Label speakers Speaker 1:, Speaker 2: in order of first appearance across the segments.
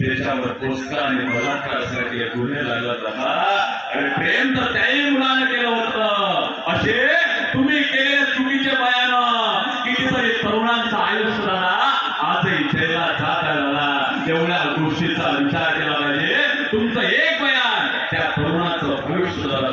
Speaker 1: त्याच्यावर पोचका आणि बलात्कारासाठी गुन्हे लागला होता आणि प्रेम तर त्याही मुलानं केलं होतं. असे तुम्ही केले चुकीचे बायानं. कितीतरी तरुणांचं आयुष्य झाला. आजही जेला जात झाला. एवढ्या गोष्टीचा विचार केला पाहिजे. तुमचं एक बयान त्या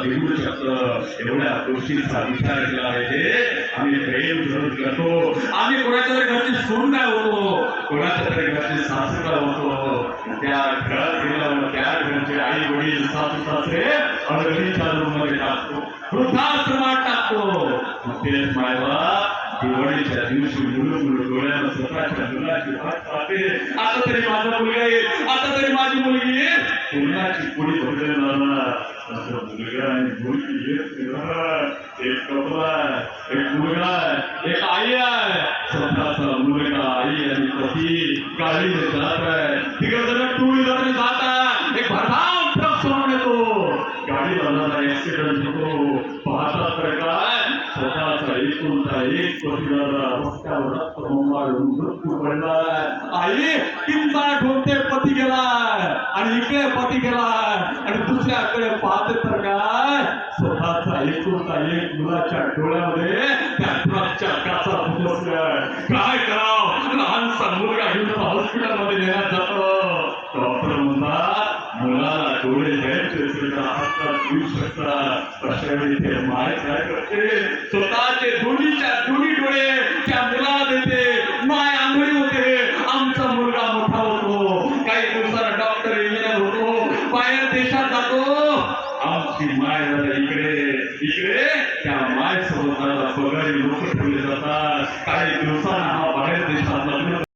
Speaker 1: तरुणाचं शकतं एवढ्या गोष्टींचा विचार केला पाहिजे आम्ही प्रेम जरूर करतो. आम्ही कोणाच्या तरी घरची सून काय होतो. कोणाच्या तरी घरची सासू काय होतो. त्या घरात गेल्यावर त्या घरचे आई वडील सासू सासरे अडचणीच्या रूममध्ये टाकतो. वृद्धाश्रमात टाकतो. तेच मायबा दिवाळीच्या दिवशी मुलं मुलं डोळ्याला स्वतःच्या मुलाची वाट पाहते. आता तरी माझा मुलगा येईल. आता तरी माझी मुलगी येईल. कोणाची कोणी बघेल माझा मुलगा मुलगी एक कपडा एक मुलगा एक आई आहे स्वतःचा मुलगा आई आणि पती गाडीने जात आहे तिकडे जरा टू व्हीलरने जात आहे एक भरधाव ट्रक समोर येतो गाडी झाला ऍक्सिडेंट होतो तर काय स्वतःचा एकुलता एक पतीला रस्त्यावर मृत्यू पडला आई किंचा ठोकते आणि इकडे पती गेला आणि दुसऱ्याकडे पाहत तर काय स्वतःचा एकूणचा एक मुलाच्या डोळ्यामध्ये त्या ट्रकच्या काचा बसलाय काय कराव? लहानसा मुलगा घेऊन हॉस्पिटलमध्ये नेण्यात जातो. डॉक्टर म्हणतात मुलाला डोळे घ्यायचे असेल तर देऊ शकतात अशा वेळी ते माय काय करते? स्वतःचे दोन्हीच्या दोन्ही डोळे बाहेर देशात जातो. आमची माय दादा इकडे इकडे त्या माय सोबत पगारी लोक ठेवले जातात. काही दिवसात